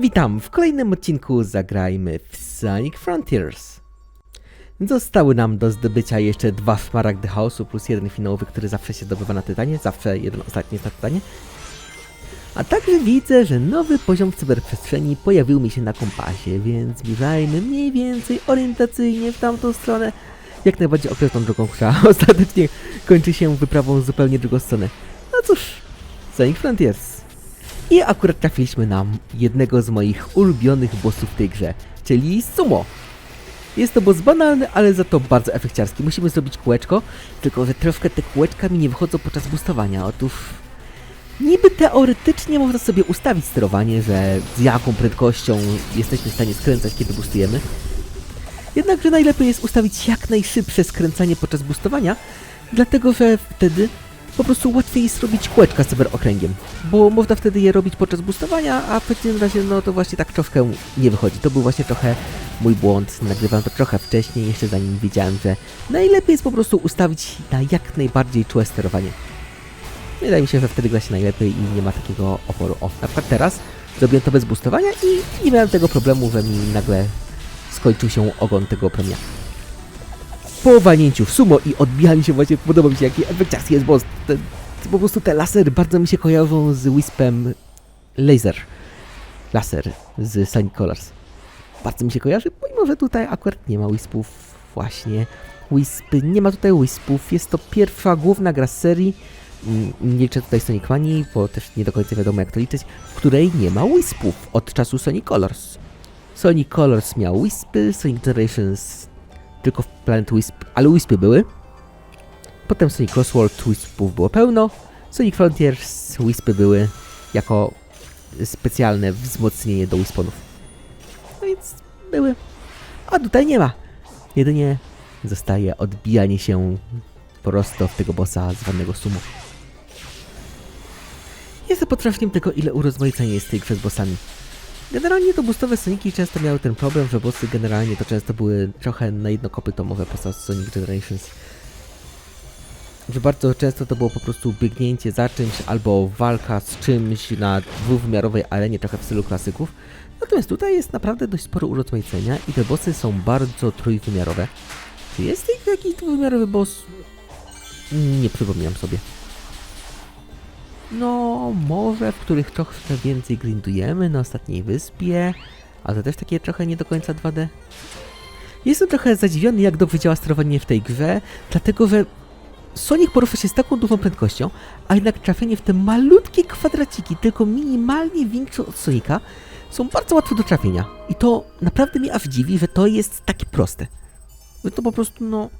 Witam, w kolejnym odcinku zagrajmy w Sonic Frontiers. Zostały nam do zdobycia jeszcze dwa szmaragdy chaosu plus jeden finałowy, który zawsze się zdobywa na Tytanie, zawsze jeden ostatni jest na Tytanie. A także widzę, że nowy poziom w cyberprzestrzeni pojawił mi się na kompasie, więc zmierzajmy mniej więcej orientacyjnie w tamtą stronę. Jak najbardziej okresną drogą, która ostatecznie kończy się wyprawą w zupełnie drugą stronę. No cóż, Sonic Frontiers. I akurat trafiliśmy na jednego z moich ulubionych bossów w tej grze, czyli Sumo. Jest to boss banalny, ale za to bardzo efekciarski. Musimy zrobić kółeczko, tylko że troszkę te kółeczka mi nie wychodzą podczas boostowania. Otóż niby teoretycznie można sobie ustawić sterowanie, że z jaką prędkością jesteśmy w stanie skręcać, kiedy boostujemy. Jednakże najlepiej jest ustawić jak najszybsze skręcanie podczas boostowania, dlatego że wtedy po prostu łatwiej jest robić kółeczka z cyberokręgiem, bo można wtedy je robić podczas boostowania, a w przeciwnym razie no to właśnie tak troszkę nie wychodzi. To był właśnie trochę mój błąd, nagrywałem to trochę wcześniej, jeszcze zanim wiedziałem, że najlepiej jest po prostu ustawić na jak najbardziej czułe sterowanie. Wydaje mi się, że wtedy gra się najlepiej i nie ma takiego oporu. O, na przykład teraz zrobiłem to bez boostowania i nie miałem tego problemu, że mi nagle skończył się ogon tego premia po walnięciu w sumo i odbijaniu się właśnie podoba mi się jaki efekciarski jest boss. Te, te, po prostu te lasery bardzo mi się kojarzą z Wispem Laser. Laser z Sonic Colors. Bardzo mi się kojarzy, mimo że tutaj akurat nie ma Wispów. Właśnie. Wispy, nie ma tutaj Wispów. Jest to pierwsza główna gra z serii. Mm, Nie liczę tutaj Sonic Manii, bo też nie do końca wiadomo jak to liczyć, w której nie ma Wispów od czasu Sonic Colors. Sonic Colors miał Wispy, Sonic Generations tylko w Planet Wisp, ale Wispy były. Potem Sonic Crossworld Wispów było pełno. Sonic Frontiers Wispy były jako specjalne wzmocnienie do Wisponów. No więc były. A tutaj nie ma. Jedynie zostaje odbijanie się prosto w tego bossa zwanego sumo. Jest to potrafieniem tego, ile urozmaicenia jest tej grze z bossami. Generalnie to boostowe Soniki często miały ten problem, że bossy generalnie to często były trochę na jedno kopytomowe Sonic Generations. Że bardzo często to było po prostu biegnięcie za czymś albo walka z czymś na dwuwymiarowej arenie, trochę w stylu klasyków. Natomiast tutaj jest naprawdę dość sporo urozmaicenia i te bossy są bardzo trójwymiarowe. Czy jest jakiś dwuwymiarowy boss? Nie przypominam sobie. No, może w których trochę więcej grindujemy na ostatniej wyspie, ale to też takie trochę nie do końca 2D. Jestem trochę zadziwiony, jak dobrze działa sterowanie w tej grze, dlatego że Sonic porusza się z taką dużą prędkością, a jednak trafienie w te malutkie kwadraciki, tylko minimalnie większe od Sonika, są bardzo łatwe do trafienia. I to naprawdę mnie aż dziwi, że to jest takie proste. Że to po prostu, no,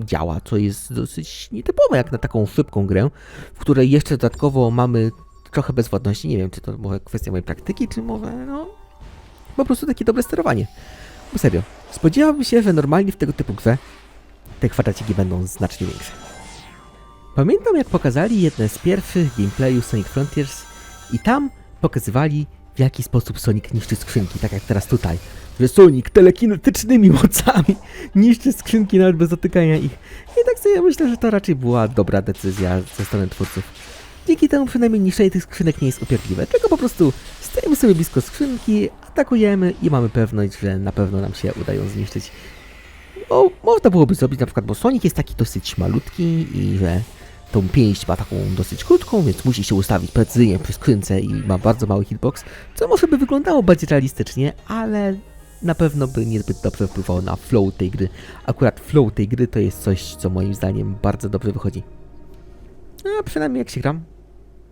działa, co jest dosyć nietypowe jak na taką szybką grę, w której jeszcze dodatkowo mamy trochę bezwładności. Nie wiem, czy to może kwestia mojej praktyki, czy może, no, po prostu takie dobre sterowanie. Bo serio, spodziewałbym się, że normalnie w tego typu grze te kwadraciki będą znacznie większe. Pamiętam, jak pokazali jedne z pierwszych gameplayów Sonic Frontiers i tam pokazywali, w jaki sposób Sonic niszczy skrzynki, tak jak teraz tutaj. Że Sonic telekinetycznymi mocami niszczy skrzynki nawet bez dotykania ich. I tak sobie myślę, że to raczej była dobra decyzja ze strony twórców. Dzięki temu przynajmniej niszczenie tych skrzynek nie jest upierdliwe, tylko po prostu stajemy sobie blisko skrzynki, atakujemy i mamy pewność, że na pewno nam się udają zniszczyć. O, można byłoby zrobić na przykład, bo Sonic jest taki dosyć malutki i że tą pięść ma taką dosyć krótką, więc musi się ustawić precyzyjnie przy skrzynce i ma bardzo mały hitbox, co może by wyglądało bardziej realistycznie, ale na pewno by niezbyt dobrze wpływało na flow tej gry. Akurat flow tej gry to jest coś, co moim zdaniem bardzo dobrze wychodzi. No, a przynajmniej jak się gram.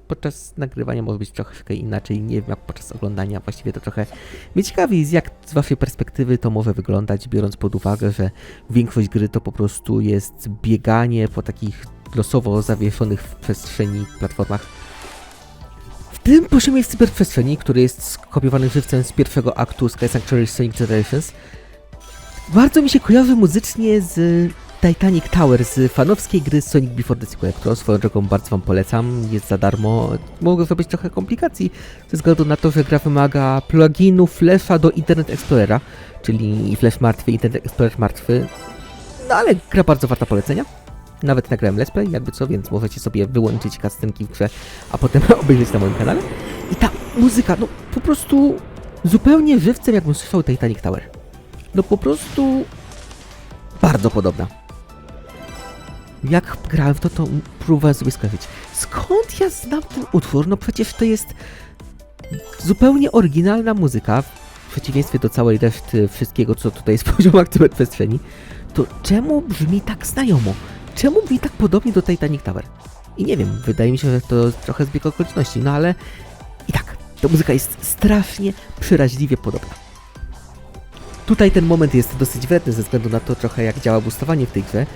Podczas nagrywania może być trochę inaczej, nie wiem jak podczas oglądania, właściwie to trochę mnie ciekawi jak z waszej perspektywy to może wyglądać, biorąc pod uwagę, że większość gry to po prostu jest bieganie po takich losowo zawieszonych w przestrzeni platformach. Tym poziomie w cyberprzestrzeni, który jest skopiowany żywcem z pierwszego aktu Sky Sanctuary Sonic Generations, bardzo mi się kojarzy muzycznie z Titanic Tower z fanowskiej gry Sonic Before the Sequel, którą swoją drogą bardzo wam polecam, jest za darmo. Mogę zrobić trochę komplikacji ze względu na to, że gra wymaga pluginu Flasha do Internet Explorera, czyli Flash martwy, Internet Explorer martwy. No ale gra bardzo warta polecenia. Nawet nagrałem let's play, jakby co, więc możecie sobie wyłączyć cutscenki w grze, a potem obejrzeć na moim kanale. I ta muzyka, no po prostu zupełnie żywcem, jakbym słyszał Titanic Tower. No po prostu bardzo podobna. Jak grałem w to, to próbowałem sobie skojarzyć. Skąd ja znam ten utwór? No przecież to jest zupełnie oryginalna muzyka, w przeciwieństwie do całej reszty wszystkiego, co tutaj jest poziom cyberprzestrzeni. To czemu brzmi tak znajomo? Czemu brzmi tak podobnie do Titanic Tower? I nie wiem, wydaje mi się, że to trochę zbieg okoliczności, no ale i tak, ta muzyka jest strasznie przeraźliwie podobna. Tutaj ten moment jest dosyć wredny ze względu na to trochę jak działa boostowanie w tej grze,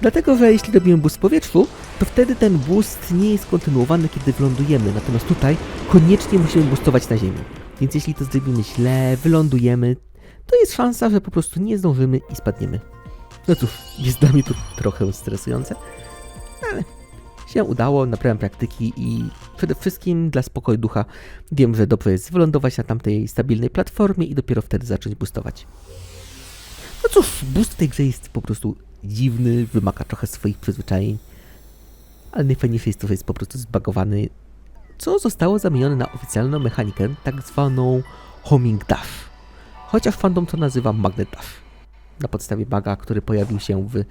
dlatego że jeśli robimy boost w powietrzu, to wtedy ten boost nie jest kontynuowany, kiedy wylądujemy, natomiast tutaj koniecznie musimy boostować na ziemi. Więc jeśli to zrobimy źle, wylądujemy, to jest szansa, że po prostu nie zdążymy i spadniemy. No cóż, jest dla mnie to trochę stresujące, ale się udało, nabrałem praktyki i przede wszystkim dla spokoju ducha wiem, że dobrze jest wylądować na tamtej stabilnej platformie i dopiero wtedy zacząć boostować. No cóż, boost w tej grze jest po prostu dziwny, wymaga trochę swoich przyzwyczajeń, ale najfajniejsze jest to, że jest po prostu zbagowany, co zostało zamienione na oficjalną mechanikę, tak zwaną homing dash. Chociaż fandom to nazywa magnet dash. Na podstawie baga, który pojawił się w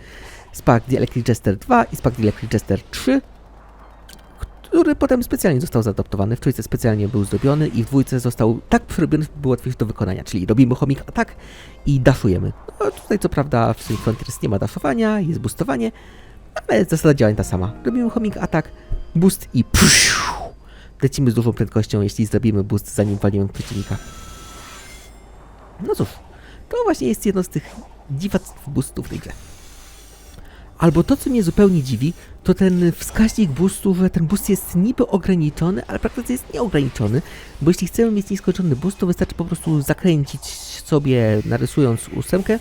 Spark the Electric Jester 2 i Spark the Electric Jester 3, który potem specjalnie został zaadaptowany, w trójce specjalnie był zrobiony i w dwójce został tak przerobiony, by był łatwiejszy do wykonania, czyli robimy homing attack i dashujemy. No, tutaj co prawda w Sync Frontiers nie ma daszowania, jest boostowanie, ale zasada działań ta sama. Robimy homing attack, boost i psiu, lecimy z dużą prędkością, jeśli zrobimy boost zanim walimy przeciwnika. No cóż, to właśnie jest jedno z tych dziwactw boostów w tej grze. Albo to, co mnie zupełnie dziwi, to ten wskaźnik boostu, że ten boost jest niby ograniczony, ale praktycznie jest nieograniczony, bo jeśli chcemy mieć nieskończony boost, to wystarczy po prostu zakręcić sobie, narysując ósemkę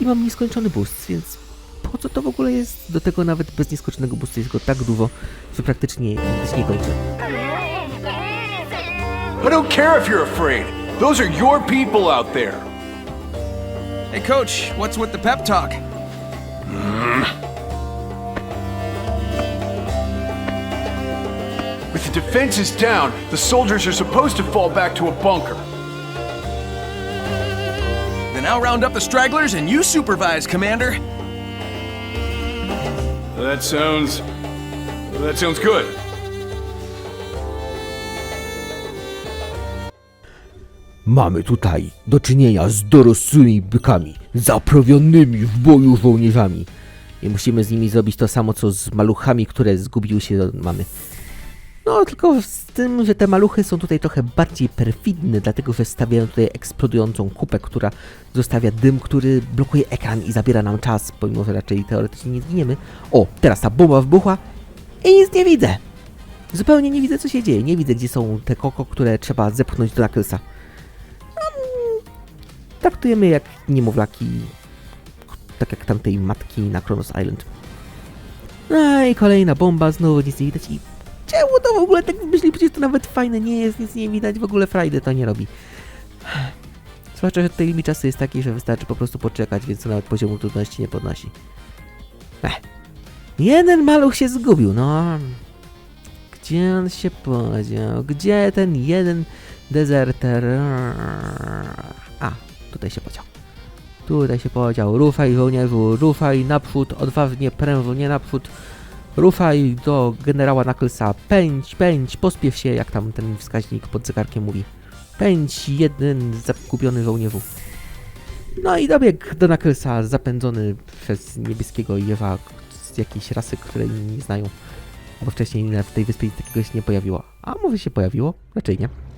i mam nieskończony boost, więc po co to w ogóle jest? Do tego nawet bez nieskończonego boostu jest go tak dużo, że praktycznie się nie kończy. I don't care if you're afraid. Those are your people out there. Hey, coach, what's with the pep talk? With the defenses down, the soldiers are supposed to fall back to a bunker. Then I'll round up the stragglers and you supervise, Commander. That sounds. That sounds good. Mamy tutaj do czynienia z dorosłymi bykami, zaprawionymi w boju żołnierzami. I musimy z nimi zrobić to samo, co z maluchami, które zgubiły się od mamy. No, tylko z tym, że te maluchy są tutaj trochę bardziej perfidne, dlatego że stawiają tutaj eksplodującą kupę, która zostawia dym, który blokuje ekran i zabiera nam czas, pomimo że raczej teoretycznie nie zginiemy. O, teraz ta bomba wybuchła i nic nie widzę. Zupełnie nie widzę, co się dzieje. Nie widzę, gdzie są te koko, które trzeba zepchnąć do Knucklesa. Traktujemy jak niemowlaki, tak jak tamtej matki na Kronos Island. No i kolejna bomba, znowu nic nie widać i czemu to w ogóle tak myśli, przecież to nawet fajne nie jest, nic nie widać, w ogóle Friday to nie robi. Zwłaszcza, że tutaj limit czasu jest taki, że wystarczy po prostu poczekać, więc to nawet poziomu trudności nie podnosi. Ech. Jeden maluch się zgubił, no. Gdzie on się podział? Gdzie ten jeden dezerter? A, tutaj się podział. Tutaj się podział. Rufaj żołnierzu, rufaj naprzód, odważnie, prężnie naprzód. Rufaj do generała Knucklesa. Pędź, pędź, pospiesz się, jak tam ten wskaźnik pod zegarkiem mówi. Pędź, jeden zagubiony żołnierzu. No i dobiegł do Knucklesa, zapędzony przez niebieskiego jewa z jakiejś rasy, której nie znają. Bo wcześniej na tej wyspie takiego się nie pojawiło. A może się pojawiło? Raczej nie.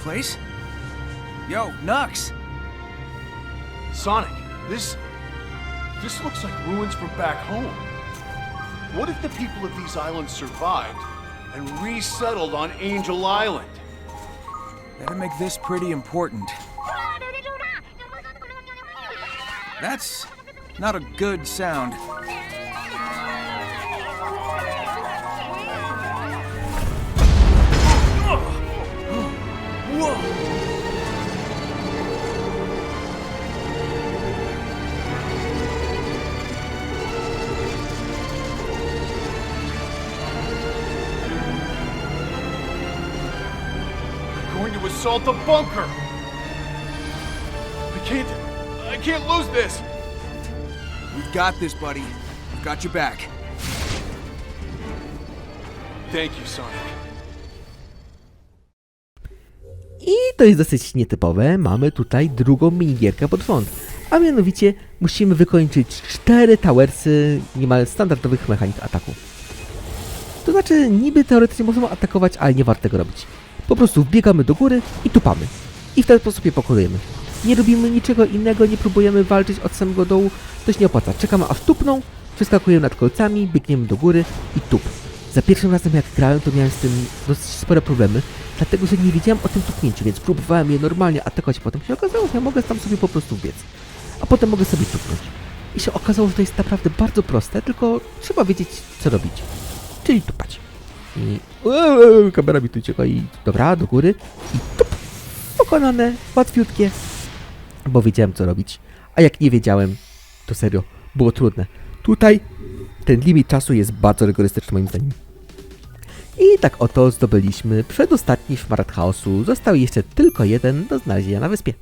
Place? Yo, Nux! Sonic, this. This looks like ruins from back home. What if the people of these islands survived and resettled on Angel Island? Better make this pretty important. That's not a good sound. to assault the bunker! I can't... I can't lose this! We've got this, buddy. We've got your back. Thank you, Sonic. To jest dosyć nietypowe. Mamy tutaj drugą minigierkę pod rząd. A mianowicie musimy wykończyć cztery towersy niemal standardowych mechanik ataku. To znaczy, niby teoretycznie możemy atakować, ale nie warto tego robić. Po prostu wbiegamy do góry i tupamy. I w ten sposób je pokonujemy. Nie robimy niczego innego, nie próbujemy walczyć od samego dołu, to się nie opłaca. Czekamy aż tupną, przeskakujemy nad kolcami, biegniemy do góry i tup. Za pierwszym razem jak grałem, to miałem z tym dosyć spore problemy, dlatego że nie wiedziałem o tym tupnięciu, więc próbowałem je normalnie atakować, potem się okazało, że ja mogę tam sobie po prostu biec. A potem mogę sobie tupnąć. I się okazało, że to jest naprawdę bardzo proste, tylko trzeba wiedzieć co robić. Czyli tupać. I... Uuu, kamera mi tu ucieka i... Dobra, do góry. I tup! Pokonane, łatwiutkie. Bo wiedziałem co robić. A jak nie wiedziałem, to serio, było trudne. Tutaj ten limit czasu jest bardzo rygorystyczny moim zdaniem. I tak oto zdobyliśmy przedostatni szmarat chaosu. Został jeszcze tylko jeden do znalezienia na wyspie.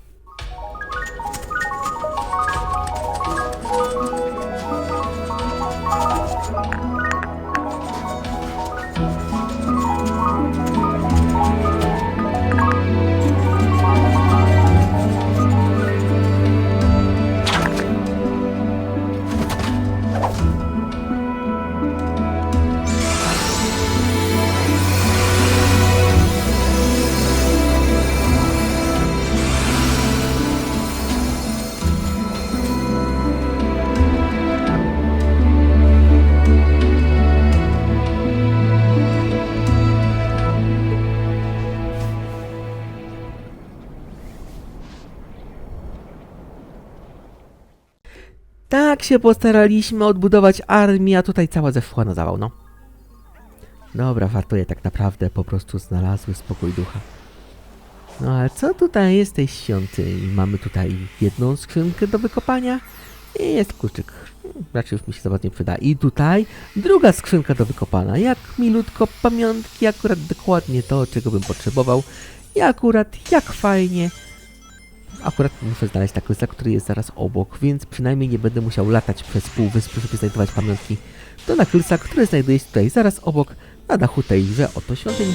Tak się postaraliśmy odbudować armię, a tutaj cała zeszła na zawał, no. Dobra, wartuję tak naprawdę, po prostu znalazły spokój ducha. No ale co tutaj jest tej świątyni? Mamy tutaj jedną skrzynkę do wykopania i jest kluczyk. Raczej już mi się za nie przyda. I tutaj druga skrzynka do wykopania. Jak milutko pamiątki, akurat dokładnie to, czego bym potrzebował. I akurat jak fajnie. Akurat muszę znaleźć takosa, który jest zaraz obok, więc przynajmniej nie będę musiał latać przez pół wyspy, żeby znajdować pamiątki do Naklsa, który znajduje się tutaj zaraz obok, na dachu tejże oto świątyni.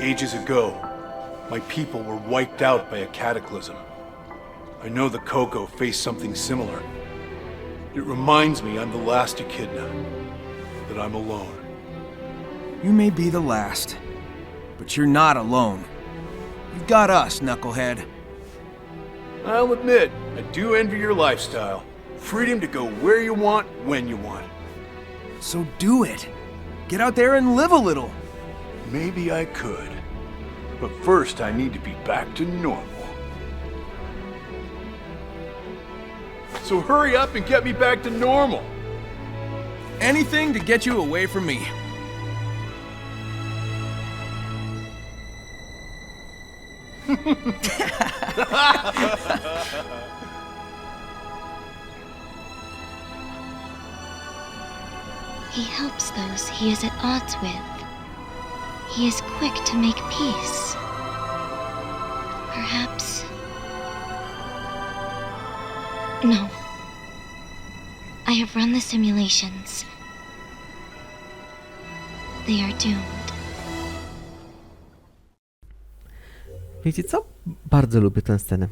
Ages ago, my people were wiped out by a cataclysm. I know the Coco faced something similar. It reminds me I'm the last Echidna, that I'm alone. You may be the last, but you're not alone. You've got us, Knucklehead. I'll admit, I do envy your lifestyle. Freedom to go where you want, when you want. So do it. Get out there and live a little. Maybe I could. But first, I need to be back to normal. So hurry up and get me back to normal. Anything to get you away from me. He helps those he is at odds with. He is quick to make peace. Perhaps. No. I have run the simulations. They are doomed. Wiecie co? Bardzo lubię tę scenę.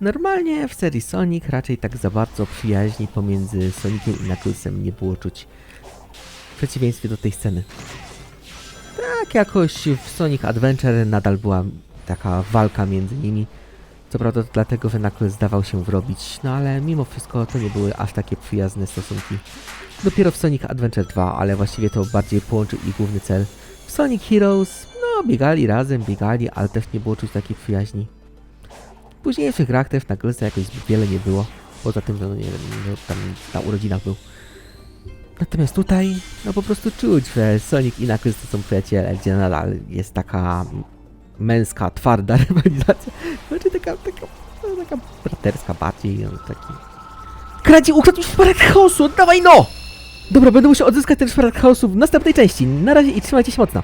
Normalnie w serii Sonic raczej tak za bardzo przyjaźni pomiędzy Soniciem i Knucklesem nie było czuć. W przeciwieństwie do tej sceny. Tak jakoś w Sonic Adventure nadal była taka walka między nimi. Co prawda dlatego, że Knuckles zdawał się wrobić, no ale mimo wszystko to nie były aż takie przyjazne stosunki. Dopiero w Sonic Adventure 2, ale właściwie to bardziej połączył ich główny cel. W Sonic Heroes, no biegali razem, biegali, ale też nie było czuć takiej przyjaźni. W późniejszych grach też Knucklesa jakoś zbyt wiele nie było, poza tym, że no nie wiem, no, tam na urodzinach był. Natomiast tutaj, no po prostu czuć, że Sonic i Knuckles to są przyjaciele, gdzie nadal jest taka męska, twarda rywalizacja. Znaczy taka, taka, taka braterska bardziej, no, taki... Kradzi, ukradł mi szparek chaosu, dawaj no! Dobra, będę musiał odzyskać ten szparek chaosu w następnej części. Na razie i trzymajcie się mocno.